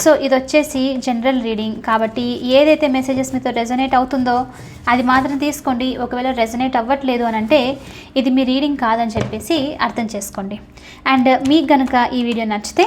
so ఇది వచ్చేసి general reading కాబట్టి ఏదైతే మెసేజెస్ మీతో రెజనేట్ అవుతుందో అది మాత్రం తీసుకోండి. ఒకవేళ రెజనేట్ అవ్వట్లేదు అని అంటే ఇది మీ రీడింగ్ కాదని చెప్పేసి అర్థం చేసుకోండి. అండ్ మీకు కనుక ఈ వీడియో నచ్చితే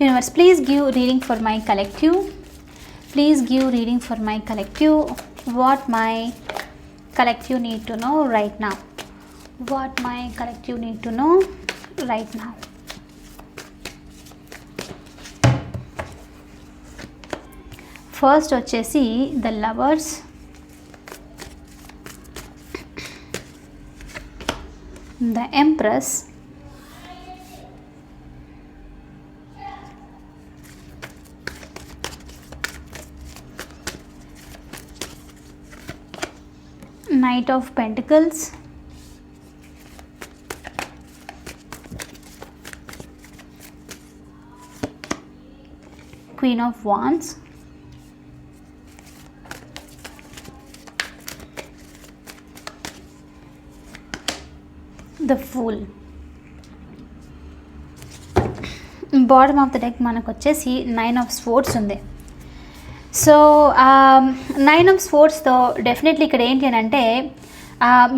universe please give reading for my collective please give reading for my collective what my collective need to know right నా what my collective need to know right నా ఫస్ట్ వచ్చేసి the lovers the empress Knight of pentacles queen of wands the full bottom of the deck మనకు వచ్చేసి nine of swords ఉంది. So nine of స్పోర్ట్స్తో definitely ఇక్కడ ఏంటి అని అంటే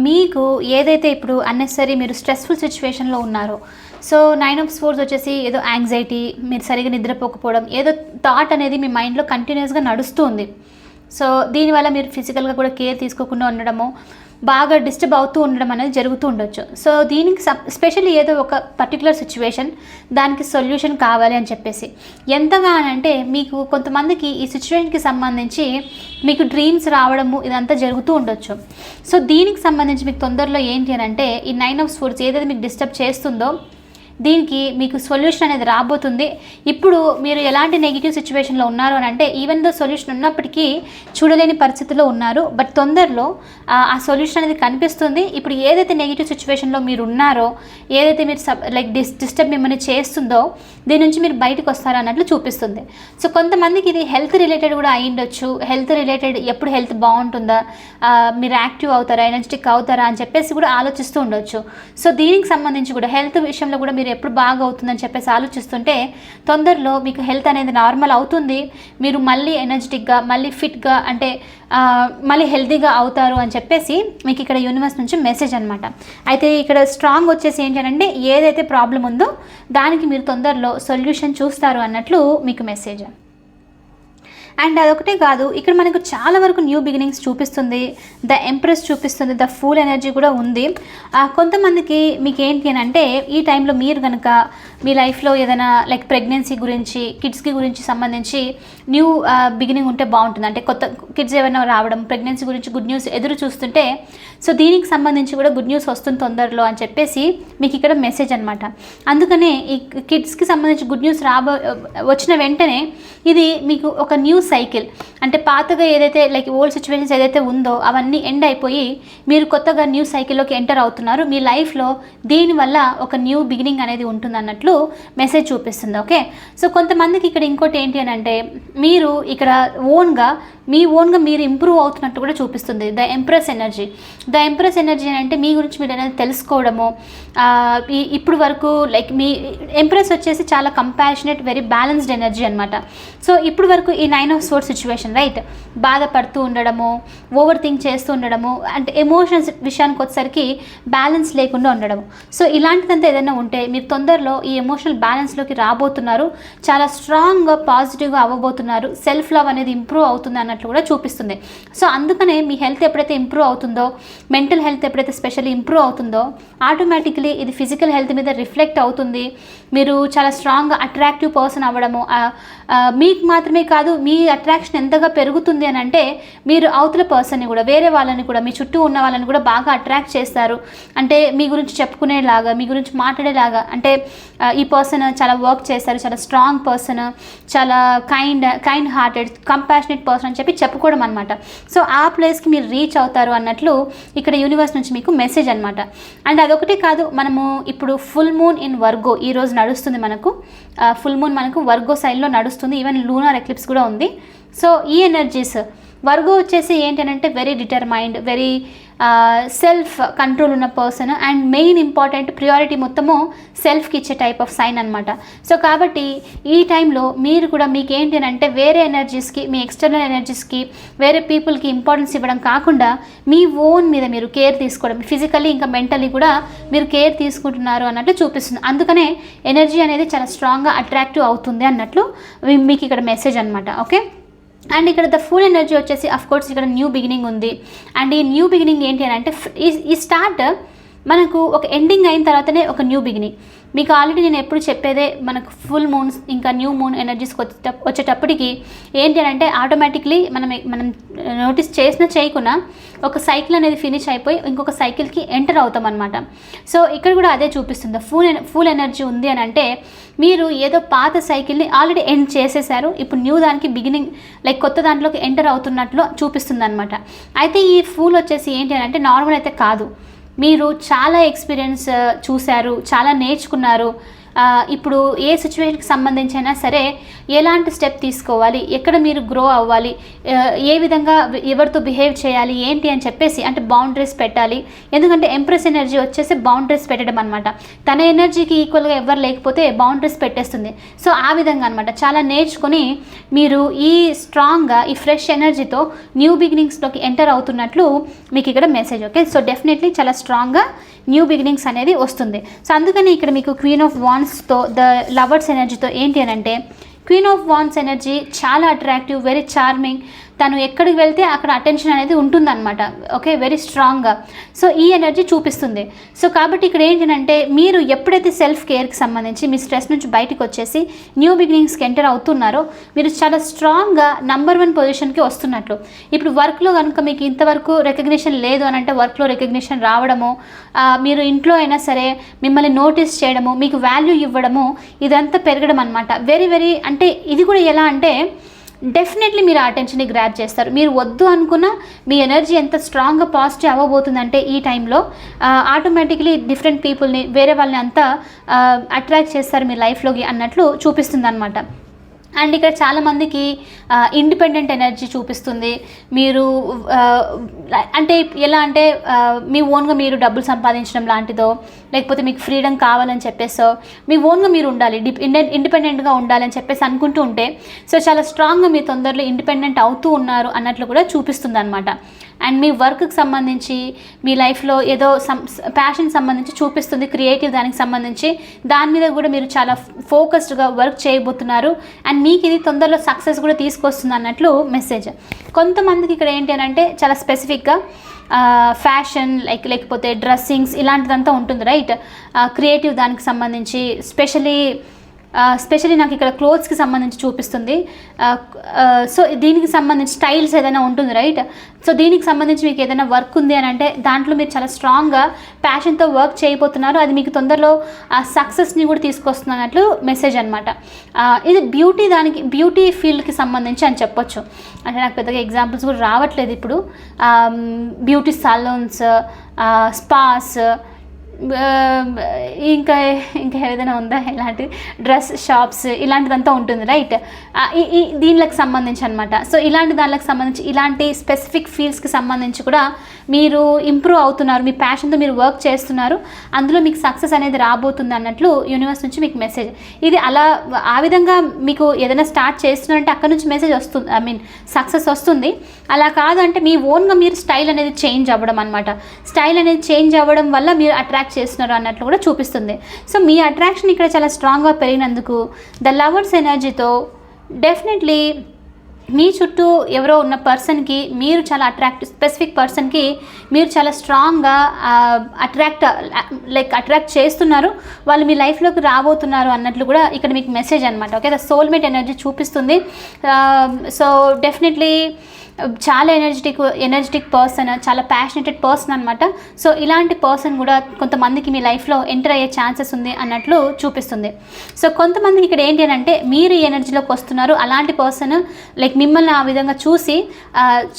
మీకు ఏదైతే ఇప్పుడు అన్నెసరీ మీరు స్ట్రెస్ఫుల్ సిచ్యువేషన్లో ఉన్నారో సో నైన్ ఆఫ్ స్పోర్ట్స్ వచ్చేసి ఏదో యాంగ్జైటీ మీరు సరిగా నిద్రపోకపోవడం ఏదో థాట్ అనేది మీ మైండ్లో కంటిన్యూస్గా నడుస్తుంది సో దీనివల్ల మీరు ఫిజికల్గా కూడా కేర్ తీసుకోకుండా ఉండడము బాగా డిస్టర్బ్ అవుతూ ఉండడం అనేది జరుగుతూ ఉండొచ్చు. సో దీనికి స్పెషల్లీ ఏదో ఒక పర్టికులర్ సిచ్యువేషన్ దానికి సొల్యూషన్ కావాలి అని చెప్పేసి. ఎంతగా అని అంటే మీకు కొంతమందికి ఈ సిచ్యువేషన్కి సంబంధించి మీకు డ్రీమ్స్ రావడము ఇదంతా జరుగుతూ ఉండొచ్చు. సో దీనికి సంబంధించి మీకు తొందరలో ఏంటి అని అంటే ఈ నైన్ ఆఫ్ స్పోర్ట్స్ ఏదైతే మీకు డిస్టర్బ్ చేస్తుందో దీనికి మీకు సొల్యూషన్ అనేది రాబోతుంది. ఇప్పుడు మీరు ఎలాంటి నెగిటివ్ సిచ్యువేషన్లో ఉన్నారు అని అంటే ఈవెన్ దో సొల్యూషన్ ఉన్నప్పటికీ చూడలేని పరిస్థితిలో ఉన్నారు బట్ తొందరలో ఆ, సొల్యూషన్ అనేది కనిపిస్తుంది. ఇప్పుడు ఏదైతే నెగిటివ్ సిచ్యువేషన్లో మీరు ఉన్నారో ఏదైతే మీరు సబ్ లైక్ డిస్ డిస్టర్బ్ మిమ్మల్ని చేస్తుందో దీని నుంచి మీరు బయటకు వస్తారు అన్నట్లు చూపిస్తుంది. సో కొంతమందికి ఇది హెల్త్ రిలేటెడ్ కూడా అయ్యిండొచ్చు హెల్త్ రిలేటెడ్ ఎప్పుడు హెల్త్ బాగుంటుందా? మీరు యాక్టివ్ అవుతారా? ఎనర్జెటిక్ అవుతారా? అని చెప్పేసి కూడా ఆలోచిస్తూ ఉండొచ్చు. సో దీనికి సంబంధించి కూడా హెల్త్ విషయంలో కూడా మీరు ఎప్పుడు బాగా అవుతుందని చెప్పేసి ఆలోచిస్తుంటే తొందరలో మీకు హెల్త్ అనేది నార్మల్ అవుతుంది. మీరు మళ్ళీ ఎనర్జెటిక్గా మళ్ళీ ఫిట్గా అంటే మళ్ళీ హెల్తీగా అవుతారు అని చెప్పేసి మీకు ఇక్కడ యూనివర్స్ నుంచి మెసేజ్ అనమాట అయితే ఇక్కడ స్ట్రాంగ్ వచ్చేసి ఏంటంటే ఏదైతే ప్రాబ్లం ఉందో దానికి మీరు తొందరలో సొల్యూషన్ చూస్తారు అన్నట్లు మీకు మెసేజ్. అండ్ అదొకటే కాదు ఇక్కడ మనకు చాలా వరకు న్యూ బిగినింగ్స్ చూపిస్తుంది. ద ఎంప్రెస్ చూపిస్తుంది ద ఫుల్ ఎనర్జీ కూడా ఉంది. కొంతమందికి మీకు ఏంటి అని అంటే ఈ టైంలో మీరు కనుక మీ లైఫ్లో ఏదైనా లైక్ ప్రెగ్నెన్సీ గురించి కిడ్స్కి గురించి సంబంధించి న్యూ బిగినింగ్ ఉంటే బాగుంటుంది. అంటే కొత్త కిడ్స్ ఏమైనా రావడం ప్రెగ్నెన్సీ గురించి గుడ్ న్యూస్ ఎదురు చూస్తుంటే సో దీనికి సంబంధించి కూడా గుడ్ న్యూస్ వస్తుంది తొందరలో అని చెప్పేసి మీకు ఇక్కడ మెసేజ్ అనమాట అందుకనే ఈ కిడ్స్కి సంబంధించి గుడ్ న్యూస్ రాబో వచ్చిన వెంటనే ఇది మీకు ఒక న్యూ సైకిల్. అంటే పాతగా ఏదైతే లైక్ ఓల్డ్ సిచ్యువేషన్స్ ఏదైతే ఉందో అవన్నీ ఎండ్ అయిపోయి మీరు కొత్తగా న్యూ సైకిల్లోకి ఎంటర్ అవుతున్నారు. మీ లైఫ్లో దీనివల్ల ఒక న్యూ బిగినింగ్ అనేది ఉంటుంది అన్నట్లు మెసేజ్ చూపిస్తుంది ఓకే సో కొంతమందికి ఇక్కడ ఇంకోటి ఏంటి అని అంటే మీరు ఇక్కడ ఓన్గా మీ ఓన్గా మీరు ఇంప్రూవ్ అవుతున్నట్టు కూడా చూపిస్తుంది the empress energy the empress energy అని అంటే మీ గురించి మీరు అనేది తెలుసుకోవడము ఇప్పుడు వరకు లైక్ మీ ఎంప్రెస్ వచ్చేసి చాలా కంపాషనేట్ వెరీ బ్యాలెన్స్డ్ ఎనర్జీ అనమాట సో ఇప్పుడు వరకు ఈ nine of swords situation right బాధపడుతూ ఉండడము ఓవర్ థింక్ చేస్తూ ఉండడము అంటే ఎమోషన్స్ విషయానికి వచ్చేసరికి బ్యాలెన్స్ లేకుండా ఉండడము. సో ఇలాంటిదంతా ఏదైనా ఉంటే మీరు తొందరలో ఈ ఎమోషనల్ బ్యాలెన్స్లోకి రాబోతున్నారు. చాలా స్ట్రాంగ్గా పాజిటివ్గా అవ్వబోతున్నారు. సెల్ఫ్ లవ్ అనేది ఇంప్రూవ్ అవుతుంది అన్నట్లు కూడా చూపిస్తుంది. సో అందుకనే మీ హెల్త్ ఎప్పుడైతే ఇంప్రూవ్ అవుతుందో మెంటల్ హెల్త్ ఎప్పుడైతే స్పెషల్లీ ఇంప్రూవ్ అవుతుందో ఆటోమేటిక్లీ ఇది ఫిజికల్ హెల్త్ మీద రిఫ్లెక్ట్ అవుతుంది. మీరు చాలా స్ట్రాంగ్ అట్రాక్టివ్ పర్సన్ అవ్వడము మీకు మాత్రమే కాదు మీ అట్రాక్షన్ ఎంతగా పెరుగుతుంది అని అంటే మీరు అవతల పర్సన్ని కూడా వేరే వాళ్ళని కూడా మీ చుట్టూ ఉన్న వాళ్ళని కూడా బాగా అట్రాక్ట్ చేస్తారు. అంటే మీ గురించి చెప్పుకునేలాగా మీ గురించి మాట్లాడేలాగా అంటే ఈ పర్సన్ చాలా వర్క్ చేస్తారు చాలా స్ట్రాంగ్ పర్సన్ చాలా kind kind hearted compassionate person అని చెప్పి చెప్పుకోవడం అనమాట సో ఆ ప్లేస్కి మీరు రీచ్ అవుతారు అన్నట్లు ఇక్కడ యూనివర్స్ నుంచి మీకు మెసేజ్ అనమాట అండ్ అదొకటే కాదు మనము ఇప్పుడు ఫుల్ మూన్ ఇన్ వర్గో ఈ రోజు నడుస్తుంది మనకు. ఫుల్ మూన్ మనకు వర్గో సైడ్లో నడుస్తుంది. ఈవెన్ లూనార్ ఎక్లిప్స్ కూడా ఉంది. సో ఈ ఎనర్జీస్ వర్గో వచ్చేసి ఏంటంటే very determined very self control ఉన్న person and main important priority మొత్తము సెల్ఫ్కి ఇచ్చే టైప్ ఆఫ్ సైన్ అనమాట సో కాబట్టి ఈ టైంలో మీరు కూడా మీకు ఏంటి అని అంటే వేరే ఎనర్జీస్కి మీ ఎక్స్టర్నల్ ఎనర్జీస్కి వేరే పీపుల్కి ఇంపార్టెన్స్ ఇవ్వడం కాకుండా మీ ఓన్ మీద మీరు కేర్ తీసుకోవడం ఫిజికల్లీ ఇంకా మెంటలీ కూడా మీరు కేర్ తీసుకుంటున్నారు అన్నట్లు చూపిస్తుంది. అందుకనే ఎనర్జీ అనేది చాలా స్ట్రాంగ్గా అట్రాక్టివ్ అవుతుంది అన్నట్లు మీకు ఇక్కడ మెసేజ్ అనమాట ఓకే అండ్ ఇక్కడ ద ఫుల్ ఎనర్జీ వచ్చేసి అఫ్ కోర్స్ ఇక్కడ న్యూ బిగినింగ్ ఉంది. అండ్ ఈ న్యూ బిగినింగ్ ఏంటి అని అంటే ఈ- ఈ స్టార్ట్ మనకు ఒక ఎండింగ్ అయిన తర్వాతనే ఒక న్యూ బిగినింగ్. మీకు ఆల్రెడీ నేను ఎప్పుడు చెప్పేదే మనకు ఫుల్ మూన్స్ ఇంకా న్యూ మూన్ ఎనర్జీస్కి వచ్చేట వచ్చేటప్పటికి ఏంటి అని అంటే ఆటోమేటిక్లీ మనం మనం నోటీస్ చేసినా చేయకున్నా ఒక సైకిల్ అనేది ఫినిష్ అయిపోయి ఇంకొక సైకిల్కి ఎంటర్ అవుతాం అనమాట సో ఇక్కడ కూడా అదే చూపిస్తుంది. ఫుల్ ఫుల్ ఎనర్జీ ఉంది అని అంటే మీరు ఏదో పాత సైకిల్ని ఆల్రెడీ ఎండ్ చేసేసారు. ఇప్పుడు న్యూ దానికి బిగినింగ్ లైక్ కొత్త దాంట్లోకి ఎంటర్ అవుతున్నట్లు చూపిస్తుంది అనమాట అయితే ఈ ఫూల్ వచ్చేసి ఏంటి అని అంటే నార్మల్ అయితే కాదు. మీరు చాలా ఎక్స్పీరియన్స్ uh, చూశారు చాలా నేర్చుకున్నారు. ఇప్పుడు ఏ సిచ్యువేషన్కి సంబంధించి అయినా సరే ఎలాంటి స్టెప్ తీసుకోవాలి? ఎక్కడ మీరు గ్రో అవ్వాలి? ఏ విధంగా ఎవరితో బిహేవ్ చేయాలి? ఏంటి అని చెప్పేసి అంటే బౌండరీస్ పెట్టాలి. ఎందుకంటే ఎంప్రెస్ ఎనర్జీ వచ్చేసి బౌండరీస్ పెట్టడం అనమాట తన ఎనర్జీకి ఈక్వల్గా ఎవరు లేకపోతే బౌండరీస్ పెట్టేస్తుంది. సో ఆ విధంగా అనమాట చాలా నేర్చుకొని మీరు ఈ స్ట్రాంగ్గా ఈ ఫ్రెష్ ఎనర్జీతో న్యూ బిగినింగ్స్లోకి ఎంటర్ అవుతున్నట్లు మీకు ఇక్కడ మెసేజ్ ఓకే సో డెఫినెట్లీ చాలా స్ట్రాంగ్గా న్యూ బిగినింగ్స్ అనేది వస్తుంది. సో అందుకని ఇక్కడ మీకు క్వీన్ ఆఫ్ వాన్ వాన్స్తో ద లవర్స్ ఎనర్జీతో ఏంటి అని అంటే క్వీన్ ఆఫ్ వాన్స్ ఎనర్జీ చాలా అట్రాక్టివ్ వెరీ చార్మింగ్ తను ఎక్కడికి వెళ్తే అక్కడ అటెన్షన్ అనేది ఉంటుందన్నమాట. ఓకే వెరీ స్ట్రాంగ్గా సో ఈ ఎనర్జీ చూపిస్తుంది. సో కాబట్టి ఇక్కడ ఏంటంటే మీరు ఎప్పుడైతే సెల్ఫ్ కేర్కి సంబంధించి మీ స్ట్రెస్ నుంచి బయటకు వచ్చేసి న్యూ బిగినింగ్స్కి ఎంటర్ అవుతున్నారో మీరు చాలా స్ట్రాంగ్గా నంబర్ వన్ పొజిషన్కి వస్తున్నట్లు. ఇప్పుడు వర్క్లో కనుక మీకు ఇంతవరకు రికగ్నిషన్ లేదు అని అంటే వర్క్లో రికగ్నిషన్ రావడము మీరు ఇంట్లో అయినా సరే మిమ్మల్ని నోటీస్ చేయడము మీకు వాల్యూ ఇవ్వడము ఇదంతా పెరగడం అనమాట వెరీ వెరీ అంటే ఇది కూడా ఎలా అంటే డెఫినెట్లీ మీరు ఆ అటెన్షన్ని గ్రాప్ చేస్తారు. మీరు వద్దు అనుకున్న మీ ఎనర్జీ ఎంత స్ట్రాంగ్గా పాజిటివ్ అవ్వబోతుందంటే ఈ టైంలో ఆటోమేటిక్లీ డిఫరెంట్ పీపుల్ని వేరే వాళ్ళని అంతా అట్రాక్ట్ చేస్తారు మీ లైఫ్లోకి అన్నట్లు చూపిస్తుంది అనమాట అండ్ ఇక్కడ చాలామందికి ఇండిపెండెంట్ ఎనర్జీ చూపిస్తుంది. మీరు అంటే ఎలా అంటే మీ ఓన్గా మీరు డబ్బులు సంపాదించడం లాంటిదో లేకపోతే మీకు ఫ్రీడమ్ కావాలని చెప్పేసో మీ ఓన్గా మీరు ఉండాలి డిప్ ఇండిపెండెంట్గా ఉండాలని చెప్పేసి అనుకుంటూ ఉంటే సో చాలా స్ట్రాంగ్గా మీ తొందరలో ఇండిపెండెంట్ అవుతూ ఉన్నారు అన్నట్లు కూడా చూపిస్తుంది అనమాట అండ్ మీ వర్క్కి సంబంధించి మీ లైఫ్లో ఏదో సం ప్యాషన్ సంబంధించి చూపిస్తుంది క్రియేటివ్ దానికి సంబంధించి దాని మీద కూడా మీరు చాలా ఫోకస్డ్గా వర్క్ చేయబోతున్నారు. అండ్ మీకు ఇది తొందరలో సక్సెస్ కూడా తీసుకొస్తుంది అన్నట్లు మెసేజ్ కొంతమందికి ఇక్కడ ఏంటి అని అంటే చాలా స్పెసిఫిక్గా ఫ్యాషన్ లైక్ లేకపోతే డ్రెస్సింగ్స్ ఇలాంటిదంతా ఉంటుంది రైట్ క్రియేటివ్ దానికి సంబంధించి స్పెషలీ స్పెషల్లీ నాకు ఇక్కడ క్లోత్స్కి సంబంధించి చూపిస్తుంది. సో దీనికి సంబంధించి స్టైల్స్ ఏదైనా ఉంటుంది రైట్ సో దీనికి సంబంధించి మీకు ఏదైనా వర్క్ ఉంది అని అంటే దాంట్లో మీరు చాలా స్ట్రాంగ్గా ప్యాషన్తో వర్క్ చేయబోతున్నారు. అది మీకు తొందరలో ఆ సక్సెస్ని కూడా తీసుకొస్తున్నట్లు మెసేజ్ అనమాట ఇది బ్యూటీ దానికి బ్యూటీ ఫీల్డ్కి సంబంధించి అని చెప్పొచ్చు. అంటే నాకు పెద్దగా ఎగ్జాంపుల్స్ కూడా రావట్లేదు ఇప్పుడు. బ్యూటీ సలూన్స్ స్పాస్ ఇంకా ఇంకా ఏదైనా ఉందా? ఇలాంటి డ్రెస్ షాప్స్ ఇలాంటిదంతా ఉంటుంది రైట్? ఈ ఈ దీనికి సంబంధించి అనమాట సో ఇలాంటి దానికి సంబంధించి ఇలాంటి స్పెసిఫిక్ ఫీల్డ్స్కి సంబంధించి కూడా మీరు ఇంప్రూవ్ అవుతున్నారు మీ ప్యాషన్తో మీరు వర్క్ చేస్తున్నారు అందులో మీకు సక్సెస్ అనేది రాబోతుంది అన్నట్లు యూనివర్స్ నుంచి మీకు మెసేజ్ ఇది అలా ఆ విధంగా మీకు ఏదైనా స్టార్ట్ చేస్తున్నారంటే అక్కడ నుంచి మెసేజ్ వస్తుంది ఐ మీన్ సక్సెస్ వస్తుంది. అలా కాదంటే మీ ఓన్గా మీరు స్టైల్ అనేది చేంజ్ అవ్వడం అనమాట స్టైల్ అనేది చేంజ్ అవ్వడం వల్ల మీరు అట్రాక్ట్ చేస్తున్నారు అన్నట్లు కూడా చూపిస్తుంది. సో మీ అట్రాక్షన్ ఇక్కడ చాలా స్ట్రాంగ్గా పెరిగినందుకు ద లవర్స్ ఎనర్జీతో డెఫినెట్లీ మీ చుట్టూ ఎవరో ఉన్న పర్సన్కి మీరు చాలా అట్రాక్ట్ స్పెసిఫిక్ పర్సన్కి మీరు చాలా స్ట్రాంగ్గా అట్రాక్ట్ లైక్ అట్రాక్ట్ చేస్తున్నారు. వాళ్ళు మీ లైఫ్లోకి రాబోతున్నారు అన్నట్లు కూడా ఇక్కడ మీకు మెసేజ్ అనమాట ఓకే? ద సోల్మేట్ ఎనర్జీ చూపిస్తుంది. సో డెఫినెట్లీ చాలా ఎనర్జెటిక్ ఎనర్జెటిక్ పర్సన్ చాలా ప్యాషనెటెడ్ పర్సన్ అనమాట సో ఇలాంటి పర్సన్ కూడా కొంతమందికి మీ లైఫ్లో ఎంటర్ అయ్యే ఛాన్సెస్ ఉంది అన్నట్లు చూపిస్తుంది. సో కొంతమందికి ఇక్కడ ఏంటి అని అంటే మీరు ఈ ఎనర్జీలోకి వస్తున్నారు అలాంటి పర్సన్ లైక్ మిమ్మల్ని ఆ విధంగా చూసి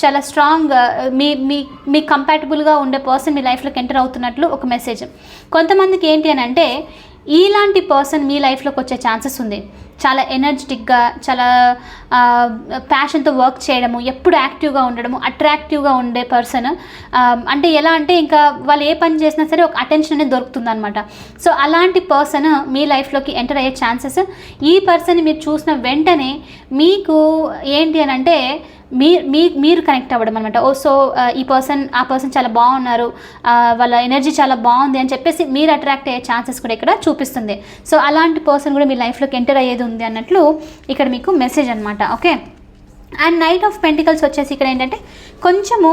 చాలా స్ట్రాంగ్ మీ మీ మీ కంపాటబుల్గా ఉండే పర్సన్ మీ లైఫ్లోకి ఎంటర్ అవుతున్నట్లు ఒక మెసేజ్ కొంతమందికి ఏంటి అని అంటే ఇలాంటి పర్సన్ మీ లైఫ్లోకి వచ్చే ఛాన్సెస్ ఉంది. చాలా ఎనర్జెటిక్గా చాలా ప్యాషన్తో వర్క్ చేయడము ఎప్పుడు యాక్టివ్గా ఉండడము అట్రాక్టివ్గా ఉండే పర్సన్ అంటే ఎలా అంటే ఇంకా వాళ్ళు ఏ పని చేసినా సరే ఒక అటెన్షన్ అనేది దొరుకుతుంది అనమాట సో అలాంటి పర్సన్ మీ లైఫ్లోకి ఎంటర్ అయ్యే ఛాన్సెస్ ఈ పర్సన్ మీరు చూసిన వెంటనే మీకు ఏంటి అని అంటే మీ మీ మీరు కనెక్ట్ అవ్వడం అనమాట ఓ సో ఈ పర్సన్ ఆ పర్సన్ చాలా బాగున్నారు. వాళ్ళ ఎనర్జీ చాలా బాగుంది అని చెప్పేసి మీరు అట్రాక్ట్ అయ్యే ఛాన్సెస్ కూడా ఇక్కడ చూపిస్తుంది. సో అలాంటి పర్సన్ కూడా మీ లైఫ్లోకి ఎంటర్ అయ్యేది ఉంది అన్నట్లు ఇక్కడ మీకు మెసేజ్ అనమాట okay? And knight of pentacles వచ్చేసి ఇక్కడ ఏంటంటే కొంచెము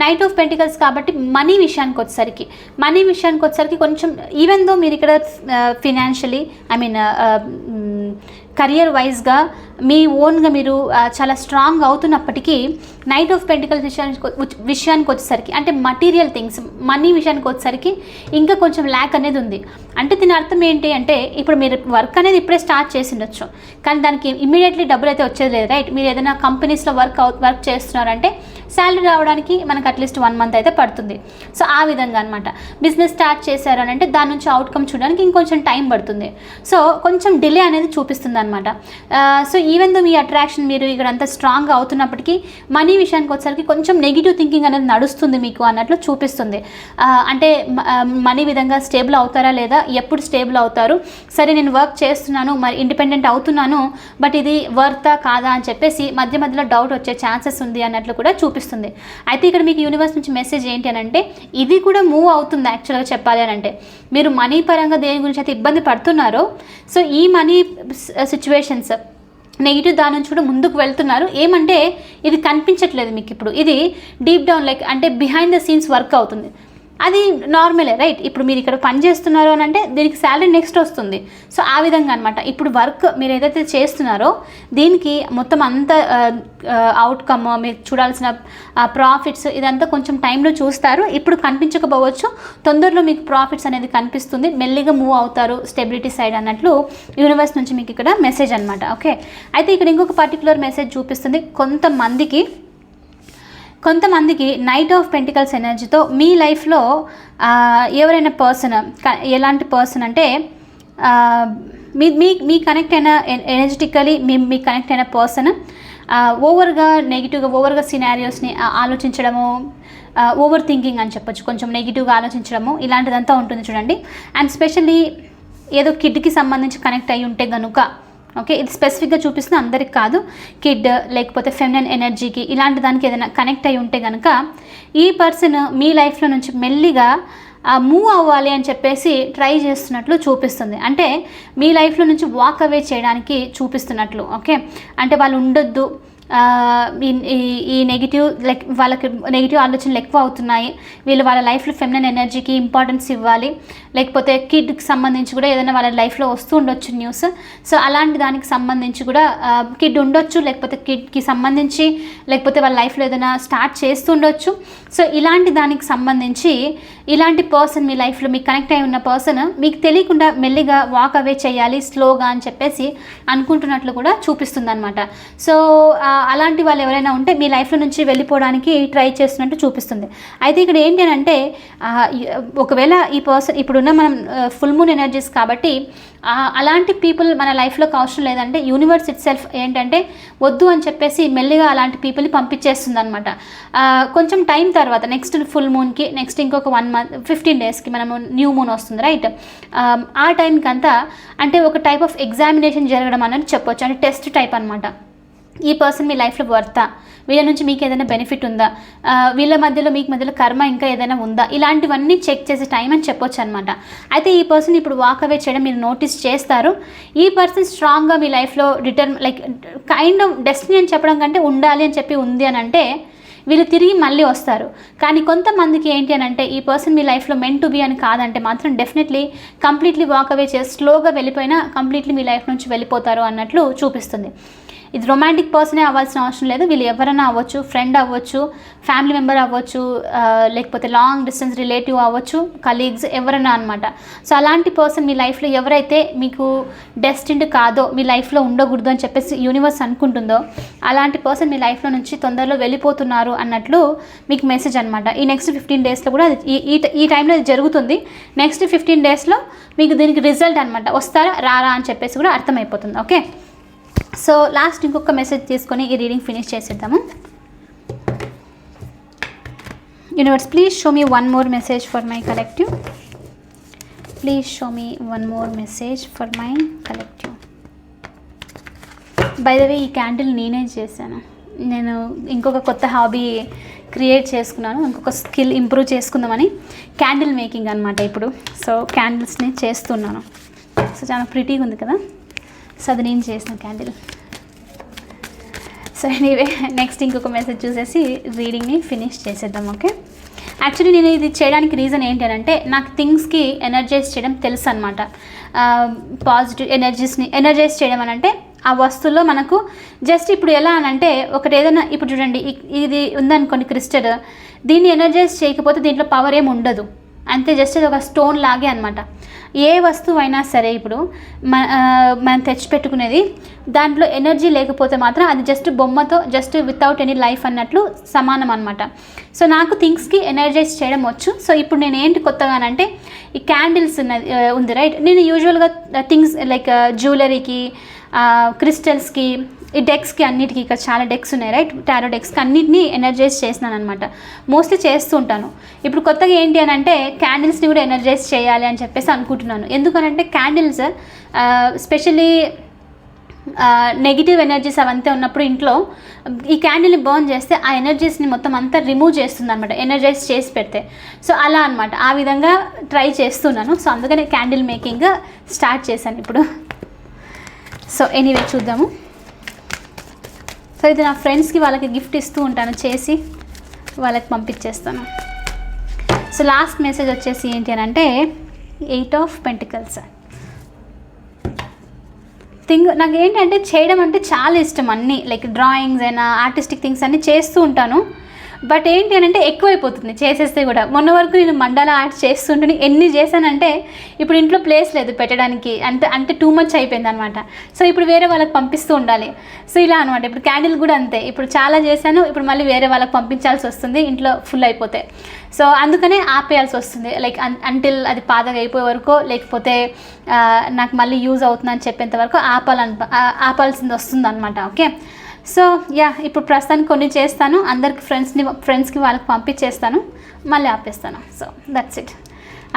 నైట్ ఆఫ్ పెంటికల్స్ కాబట్టి మనీ విషయానికి వచ్చేసరికి మనీ విషయానికి వచ్చేసరికి కొంచెం ఈవెన్ దో మీరు ఇక్కడ ఫినాన్షియలీ ఐ మీన్ కరియర్ వైజ్గా మీ ఓన్గా మీరు చాలా స్ట్రాంగ్ అవుతున్నప్పటికీ నైట్ ఆఫ్ పెంటికల్స్ విషయానికి విషయానికి వచ్చేసరికి అంటే మటీరియల్ థింగ్స్ మనీ విషయానికి వచ్చేసరికి ఇంకా కొంచెం ల్యాక్ అనేది ఉంది. అంటే దీని అర్థం ఏంటి అంటే ఇప్పుడు మీరు వర్క్ అనేది ఇప్పుడే స్టార్ట్ చేసి ఉండొచ్చు. కానీ దానికి ఇమ్మీడియట్లీ డబ్బులు అయితే వచ్చేది లేదు రైట్ మీరు ఏదైనా కంపెనీస్లో వర్క్ అవు వర్క్ చేస్తున్నారంటే శాలరీ రావడానికి మనకు అట్లీస్ట్ వన్ మంత్ అయితే పడుతుంది. సో ఆ విధంగా అనమాట బిజినెస్ స్టార్ట్ చేశారు అని అంటే దాని నుంచి అవుట్కమ్ చూడడానికి ఇంకొంచెం టైం పడుతుంది. సో కొంచెం డిలే అనేది చూపిస్తుంది అనమాట సో ఈవెన్ దో మీ అట్రాక్షన్ మీరు ఇక్కడ అంతా స్ట్రాంగ్ అవుతున్నప్పటికీ మనీ విషయానికి వచ్చేసరికి కొంచెం నెగిటివ్ థింకింగ్ అనేది నడుస్తుంది మీకు అన్నట్లు చూపిస్తుంది. Uh, అంటే మనీ uh, విధంగా స్టేబుల్ అవుతారా లేదా? ఎప్పుడు స్టేబుల్ అవుతారు? సరే నేను వర్క్ చేస్తున్నాను మరి ఇండిపెండెంట్ అవుతున్నాను బట్ ఇది వర్తా కాదా అని చెప్పేసి మధ్య మధ్యలో డౌట్ వచ్చే ఛాన్సెస్ ఉంది అన్నట్లు కూడా చూపిస్తుంది. అయితే ఇక్కడ మీకు యూనివర్స్ నుంచి మెసేజ్ ఏంటి అని అంటే ఇది కూడా మూవ్ అవుతుంది యాక్చువల్గా చెప్పాలి అని అంటే. మీరు మనీ పరంగా దేని గురించి అయితే ఇబ్బంది పడుతున్నారో సో ఈ మనీ సిచ్యువేషన్స్ నెగిటివ్ దాని నుంచి కూడా ముందుకు వెళ్తున్నారు. ఏమంటే ఇది కనిపించట్లేదు మీకు ఇప్పుడు. ఇది డీప్ డౌన్ లైక్ అంటే బిహైండ్ ద సీన్స్ వర్క్ అవుతుంది. అది నార్మలే రైట్ ఇప్పుడు మీరు ఇక్కడ పని చేస్తున్నారు అని అంటే దీనికి శాలరీ నెక్స్ట్ వస్తుంది. సో ఆ విధంగా అనమాట ఇప్పుడు వర్క్ మీరు ఏదైతే చేస్తున్నారో దీనికి మొత్తం అంత అవుట్కమ్ మీరు చూడాల్సిన ప్రాఫిట్స్ ఇదంతా కొంచెం టైంలో చూస్తారు. ఇప్పుడు కనిపించకపోవచ్చు. తొందరలో మీకు ప్రాఫిట్స్ అనేది కనిపిస్తుంది. మెల్లిగా మూవ్ అవుతారు స్టెబిలిటీ సైడ్ అన్నట్లు యూనివర్స్ నుంచి మీకు ఇక్కడ మెసేజ్ అనమాట ఓకే అయితే ఇక్కడ ఇంకొక పర్టికులర్ మెసేజ్ చూపిస్తుంది. కొంతమందికి కొంతమందికి నైట్ ఆఫ్ పెంటికల్స్ ఎనర్జీతో మీ లైఫ్లో ఎవరైనా పర్సన్ ఎలాంటి పర్సన్ అంటే మీ మీ మీ కనెక్ట్ అయిన ఎనర్జెటికలీ మీ మీ కనెక్ట్ అయిన పర్సన్ ఓవర్గా నెగిటివ్గా ఓవర్గా సినారియోస్ని ఆలోచించడము ఓవర్ థింకింగ్ అని చెప్పొచ్చు. కొంచెం నెగిటివ్గా ఆలోచించడము ఇలాంటిదంతా ఉంటుంది చూడండి. అండ్ స్పెషల్లీ ఏదో కిడ్కి సంబంధించి కనెక్ట్ అయి ఉంటే గనుక ఓకే ఇది స్పెసిఫిక్గా చూపిస్తుంది అందరికి కాదు. కిడ్ లేకపోతే ఫెమినైన్ ఎనర్జీకి ఇలాంటి దానికి ఏదైనా కనెక్ట్ అయి ఉంటే కనుక ఈ పర్సన్ మీ లైఫ్లో నుంచి మెల్లిగా మూవ్ అవ్వాలి అని చెప్పేసి ట్రై చేస్తున్నట్లు చూపిస్తుంది. అంటే మీ లైఫ్లో నుంచి వాక్ అవే చేయడానికి చూపిస్తున్నట్లు ఓకే? అంటే వాళ్ళు ఉండొద్దు ఈ- ఈ- నెగిటివ్ లైక్ వాళ్ళకి నెగిటివ్ ఆలోచనలు ఎక్కువ అవుతున్నాయి. వీళ్ళు వాళ్ళ లైఫ్లో ఫెమినన్ ఎనర్జీకి ఇంపార్టెన్స్ ఇవ్వాలి. లేకపోతే కిడ్కి సంబంధించి కూడా ఏదైనా వాళ్ళ లైఫ్లో వస్తూ ఉండొచ్చు న్యూస్ సో అలాంటి దానికి సంబంధించి కూడా కిడ్ ఉండొచ్చు లేకపోతే కిడ్కి సంబంధించి లేకపోతే వాళ్ళ లైఫ్లో ఏదైనా స్టార్ట్ చేస్తుండొచ్చు సో ఇలాంటి దానికి సంబంధించి ఇలాంటి పర్సన్ మీ లైఫ్లో మీకు కనెక్ట్ అయి ఉన్న పర్సన్ మీకు తెలియకుండా మెల్లిగా వాక్ అవే చేయాలి స్లోగా అని చెప్పేసి అనుకుంటున్నట్లు కూడా చూపిస్తుంది అనమాట సో అలాంటి వాళ్ళు ఎవరైనా ఉంటే మీ లైఫ్లో నుంచి వెళ్ళిపోవడానికి ట్రై చేస్తున్నట్టు చూపిస్తుంది. అయితే ఇక్కడ ఏంటి అని అంటే ఒకవేళ ఈ పర్సన్ ఇప్పుడున్న మనం ఫుల్ మూన్ ఎనర్జీస్ కాబట్టి అలాంటి పీపుల్ మన లైఫ్లోకి అవసరం లేదంటే యూనివర్స్ ఇట్ సెల్ఫ్ ఏంటంటే వద్దు అని చెప్పేసి మెల్లిగా అలాంటి పీపుల్ని పంపించేస్తుంది అనమాట కొంచెం టైం తర్వాత నెక్స్ట్ ఫుల్ మూన్కి నెక్స్ట్ ఇంకొక వన్ మంత్ ఫిఫ్టీన్ డేస్కి మనము న్యూ మూన్ వస్తుంది రైట్? ఆ టైంకి అంతా అంటే ఒక టైప్ ఆఫ్ ఎగ్జామినేషన్ జరగడం అనేది చెప్పొచ్చు అంటే టెస్ట్ టైప్ అనమాట ఈ పర్సన్ మీ లైఫ్లో వర్తా వీళ్ళ నుంచి మీకు ఏదైనా బెనిఫిట్ ఉందా? వీళ్ళ మధ్యలో మీకు మధ్యలో కర్మ ఇంకా ఏదైనా ఉందా? ఇలాంటివన్నీ చెక్ చేసే టైం అని చెప్పొచ్చు అనమాట అయితే ఈ పర్సన్ ఇప్పుడు వాక్ అవే చేయడం మీరు నోటీస్ చేస్తారు. ఈ పర్సన్ స్ట్రాంగ్గా మీ లైఫ్లో return like kind of destiny అని చెప్పడం కంటే ఉండాలి అని చెప్పి ఉంది అని అంటే వీళ్ళు తిరిగి మళ్ళీ వస్తారు. కానీ కొంతమందికి ఏంటి అని అంటే ఈ పర్సన్ మీ లైఫ్లో మెన్ టు బి అని కాదంటే మాత్రం డెఫినెట్లీ కంప్లీట్లీ వాక్ అవే చేసి స్లోగా వెళ్ళిపోయినా కంప్లీట్లీ మీ లైఫ్ నుంచి వెళ్ళిపోతారు అన్నట్లు చూపిస్తుంది. ఇది రొమాంటిక్ పర్సనే అవ్వాల్సిన అవసరం లేదు. వీళ్ళు ఎవరైనా అవ్వచ్చు ఫ్రెండ్ అవ్వచ్చు ఫ్యామిలీ మెంబర్ అవ్వచ్చు లేకపోతే లాంగ్ డిస్టెన్స్ రిలేటివ్ అవ్వచ్చు కలీగ్స్ ఎవరైనా అనమాట సో అలాంటి పర్సన్ మీ లైఫ్లో ఎవరైతే మీకు డెస్టిండ్ కాదో మీ లైఫ్లో ఉండకూడదు అని చెప్పేసి యూనివర్స్ అనుకుంటుందో అలాంటి పర్సన్ మీ లైఫ్లో నుంచి తొందరలో వెళ్ళిపోతున్నారు అన్నట్లు మీకు మెసేజ్ అనమాట ఈ నెక్స్ట్ ఫిఫ్టీన్ డేస్లో కూడా అది ఈ- ఈ ఈ టైంలో ఇది జరుగుతుంది. నెక్స్ట్ ఫిఫ్టీన్ డేస్లో మీకు దీనికి రిజల్ట్ అనమాట వస్తారా రారా అని చెప్పేసి కూడా అర్థమైపోతుంది. ఓకే సో లాస్ట్ ఇంకొక మెసేజ్ తీసుకొని ఈ రీడింగ్ ఫినిష్ చేసేద్దాము. Universe please show me one more message for my collective please show me one more message for my collective by the way ఈ క్యాండిల్ నేనే చేశాను. నేను ఇంకొక కొత్త హాబీ క్రియేట్ చేసుకున్నాను. ఇంకొక స్కిల్ ఇంప్రూవ్ చేసుకుందామని క్యాండిల్ మేకింగ్ అనమాట ఇప్పుడు. సో క్యాండిల్స్ని చేస్తున్నాను. సో చాలా ప్రిటీగా ఉంది కదా? సో అది నేను చేసిన క్యాండిల్. సో ఎనీవే నెక్స్ట్ ఇంకొక మెసేజ్ చూసేసి రీడింగ్ని ఫినిష్ చేసేద్దాం ఓకే యాక్చువల్లీ నేను ఇది చేయడానికి రీజన్ ఏంటి అని అంటే నాకు థింగ్స్కి ఎనర్జైజ్ చేయడం తెలుసు అనమాట పాజిటివ్ ఎనర్జీస్ని ఎనర్జైజ్ చేయడం అని అంటే ఆ వస్తువులో మనకు జస్ట్ ఇప్పుడు ఎలా అని అంటే ఒకటి ఏదైనా ఇప్పుడు చూడండి ఇది ఉందనుకోండి క్రిస్టల్ దీన్ని ఎనర్జైజ్ చేయకపోతే దీంట్లో పవర్ ఏమి ఉండదు. అంతే జస్ట్ అది ఒక స్టోన్ లాగే అనమాట ఏ వస్తువు అయినా సరే ఇప్పుడు మన మనం తెచ్చిపెట్టుకునేది దాంట్లో ఎనర్జీ లేకపోతే మాత్రం అది జస్ట్ బొమ్మతో జస్ట్ వితౌట్ ఎనీ లైఫ్ అన్నట్లు సమానం అనమాట సో నాకు థింగ్స్కి ఎనర్జైజ్ చేయడం వచ్చు. సో ఇప్పుడు నేను ఏంటి కొత్తగానంటే ఈ క్యాండిల్స్ ఉన్నది ఉంది రైట్? నేను యూజువల్గా థింగ్స్ లైక్ జ్యువెలరీకి క్రిస్టల్స్కి ఈ డెక్స్కి అన్నిటికీ ఇక్కడ చాలా డెక్స్ ఉన్నాయి రైట్ టారో డెక్స్కి అన్నిటినీ ఎనర్జైజ్ చేసినాను అనమాట మోస్ట్లీ చేస్తూ ఉంటాను. ఇప్పుడు కొత్తగా ఏంటి అని అంటే క్యాండిల్స్ని కూడా ఎనర్జైజ్ చేయాలి అని చెప్పేసి అనుకుంటున్నాను. ఎందుకనంటే క్యాండిల్స్ స్పెషల్లీ నెగిటివ్ ఎనర్జీస్ అవంతా ఉన్నప్పుడు ఇంట్లో ఈ క్యాండిల్ని బర్న్ చేస్తే ఆ ఎనర్జీస్ని మొత్తం అంతా రిమూవ్ చేస్తుంది అనమాట ఎనర్జైజ్ చేసి పెడితే. సో అలా అనమాట ఆ విధంగా ట్రై చేస్తున్నాను. సో అందుకనే క్యాండిల్ మేకింగ్ స్టార్ట్ చేశాను ఇప్పుడు. సో ఎనీవే చూద్దాము. సో ఇది నా ఫ్రెండ్స్కి వాళ్ళకి గిఫ్ట్ ఇస్తూ ఉంటాను. చేసి వాళ్ళకి పంపించేస్తాను. సో లాస్ట్ మెసేజ్ వచ్చేసి ఏంటి అని అంటే ఎయిట్ ఆఫ్ పెంటికల్స్ థింగ్ నాకు ఏంటంటే చేయడం అంటే చాలా ఇష్టం అన్నీ. లైక్ డ్రాయింగ్స్ అయినా ఆర్టిస్టిక్ థింగ్స్ అన్నీ చేస్తూ ఉంటాను. బట్ ఏంటి అని అంటే ఎక్కువైపోతుంది. చేసేస్తే కూడా. మొన్న వరకు నేను మండల ఆర్ట్ చేస్తుంటే ఎన్ని చేశానంటే ఇప్పుడు ఇంట్లో ప్లేస్ లేదు పెట్టడానికి. అంటే అంటే టూ మచ్ అయిపోయింది అనమాట సో ఇప్పుడు వేరే వాళ్ళకి పంపిస్తూ ఉండాలి. సో ఇలా అనమాట. ఇప్పుడు క్యాండిల్ కూడా అంతే. ఇప్పుడు చాలా చేశాను ఇప్పుడు మళ్ళీ వేరే వాళ్ళకి పంపించాల్సి వస్తుంది ఇంట్లో ఫుల్ అయిపోతే. సో అందుకనే ఆపేయాల్సి వస్తుంది. లైక్ అంటిల్ అది పాతగా అయిపోయే వరకు లేకపోతే నాకు మళ్ళీ యూజ్ అవుతుందని చెప్పేంత వరకు ఆపాలని ఆపాల్సింది వస్తుంది అనమాట ఓకే సో యా ఇప్పుడు ప్రస్తుతానికి కొన్ని చేస్తాను. అందరికి ఫ్రెండ్స్ని ఫ్రెండ్స్కి వాళ్ళకి పంపించేస్తాను. మళ్ళీ ఆపేస్తాను. సో దట్స్ ఇట్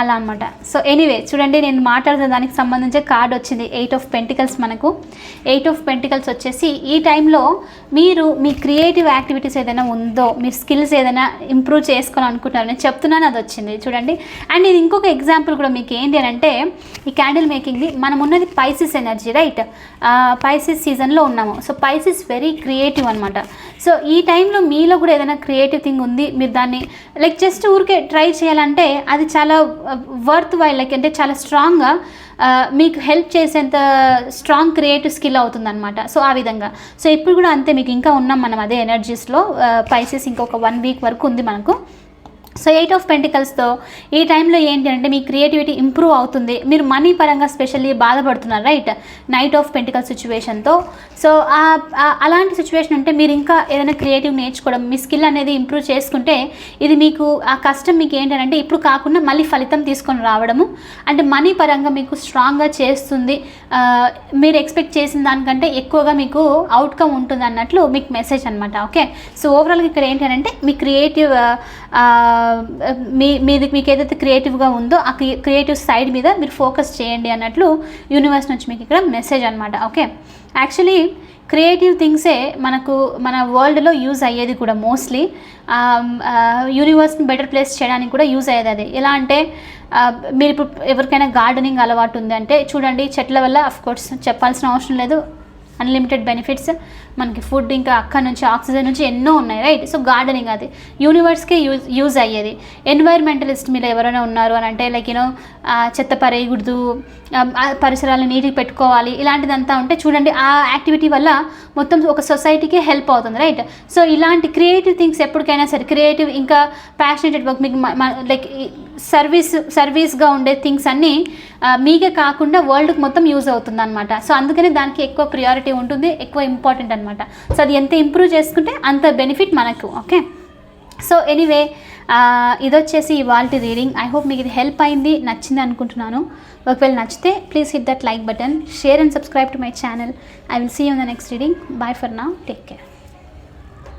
అలా అనమాట సో ఎనీవే చూడండి నేను మాట్లాడుతున్న దానికి సంబంధించి కార్డ్ వచ్చింది. ఎయిట్ ఆఫ్ పెంటికల్స్ మనకు. ఎయిట్ ఆఫ్ పెంటికల్స్ వచ్చేసి ఈ టైంలో మీరు మీ క్రియేటివ్ యాక్టివిటీస్ ఏదైనా ఉందో మీ స్కిల్స్ ఏదైనా ఇంప్రూవ్ చేసుకోవాలనుకుంటున్నారు నేను చెప్తున్నాను అది వచ్చింది. చూడండి. అండ్ ఇది ఇంకొక ఎగ్జాంపుల్ కూడా మీకు ఏంటి అని అంటే ఈ క్యాండిల్ మేకింగ్ది మనం ఉన్నది పైసిస్ ఎనర్జీ రైట్ పైసిస్ సీజన్లో ఉన్నాము. సో పైసిస్ వెరీ క్రియేటివ్ అనమాట సో ఈ టైంలో మీలో కూడా ఏదైనా క్రియేటివ్ థింగ్ ఉంది మీరు దాన్ని లైక్ జస్ట్ ఊరికే ట్రై చేయాలంటే అది చాలా వర్త్ వైల్ లైక్ అంటే చాలా స్ట్రాంగ్గా మీకు హెల్ప్ చేసేంత స్ట్రాంగ్ క్రియేటివ్ స్కిల్ అవుతుందన్నమాట. సో ఆ విధంగా. సో ఇప్పుడు కూడా అంతే మీకు ఇంకా ఉన్నాం మనం అదే ఎనర్జీస్లో పైసెస్ ఇంకొక వన్ వీక్ వరకు ఉంది మనకు. సో ఎయిట్ ఆఫ్ పెంటికల్స్తో ఈ టైంలో ఏంటి అంటే మీ క్రియేటివిటీ ఇంప్రూవ్ అవుతుంది. మీరు మనీ పరంగా స్పెషల్లీ బాధపడుతున్నారు రైట్ నైట్ ఆఫ్ పెంటికల్ సిచ్యువేషన్తో సో అలాంటి సిచ్యువేషన్ ఉంటే మీరు ఇంకా ఏదైనా క్రియేటివ్ నేర్చుకోవడం మీ స్కిల్ అనేది ఇంప్రూవ్ చేసుకుంటే ఇది మీకు ఆ కష్టం మీకు ఏంటంటే ఇప్పుడు కాకుండా మళ్ళీ ఫలితం తీసుకొని రావడము. అంటే మనీ పరంగా మీకు స్ట్రాంగ్గా చేస్తుంది. మీరు ఎక్స్పెక్ట్ చేసిన దానికంటే ఎక్కువగా మీకు అవుట్కమ్ ఉంటుంది అన్నట్లు మీకు మెసేజ్ అనమాట ఓకే సో ఓవరాల్గా ఇక్కడ ఏంటంటే మీ క్రియేటివ్ మీ మీది మీకు ఏదైతే క్రియేటివ్గా ఉందో ఆ క్రియేటివ్ సైడ్ మీద మీరు ఫోకస్ చేయండి అన్నట్లు యూనివర్స్ నుంచి మీకు ఇక్కడ మెసేజ్ అనమాట ఓకే యాక్చువల్లీ క్రియేటివ్ థింగ్సే మనకు మన వరల్డ్లో యూజ్ అయ్యేది కూడా మోస్ట్లీ యూనివర్స్ని బెటర్ ప్లేస్ చేయడానికి కూడా యూజ్ అయ్యేది అది. ఎలా అంటే uh, మీరు ఇప్పుడు ఎవరికైనా గార్డెనింగ్ అలవాటు ఉంది అంటే చూడండి చెట్ల వల్ల అఫ్ కోర్స్ చెప్పాల్సిన అవసరం లేదు అన్లిమిటెడ్ బెనిఫిట్స్ మనకి ఫుడ్ ఇంకా అక్కడ నుంచి ఆక్సిజన్ నుంచి ఎన్నో ఉన్నాయి రైట్ సో గార్డెనింగ్ అది. యూనివర్స్కే యూజ్ యూజ్ అయ్యేది. ఎన్వైర్మెంటలిస్ట్ మీరు ఎవరైనా ఉన్నారు అని అంటే లైక్ యూనో చెత్త పరేయకూడదు ఆ పరిసరాలను నీటికి పెట్టుకోవాలి ఇలాంటిదంతా ఉంటే చూడండి ఆ యాక్టివిటీ వల్ల మొత్తం ఒక సొసైటీకి హెల్ప్ అవుతుంది రైట్ సో ఇలాంటి క్రియేటివ్ థింగ్స్ ఎప్పటికైనా సరే క్రియేటివ్ ఇంకా ప్యాషనేటెడ్ వర్క్ మీకు లైక్ సర్వీస్ సర్వీస్గా ఉండే థింగ్స్ అన్నీ మీకే కాకుండా వరల్డ్కి మొత్తం యూజ్ అవుతుంది అనమాట సో అందుకని దానికి ఎక్కువ ప్రియారిటీ ఉంటుంది ఎక్కువ ఇంపార్టెంట్ అనమాట సో అది ఎంత ఇంప్రూవ్ చేసుకుంటే అంత బెనిఫిట్ మనకు ఓకే సో ఎనీవే ఇది వచ్చేసి ఇవాళ రీడింగ్ ఐ హోప్ మీకు ఇది హెల్ప్ అయింది నచ్చింది అనుకుంటున్నాను. ఒకవేళ నచ్చితే please hit that like button share and subscribe to my channel I will see you the next reading bye for now take care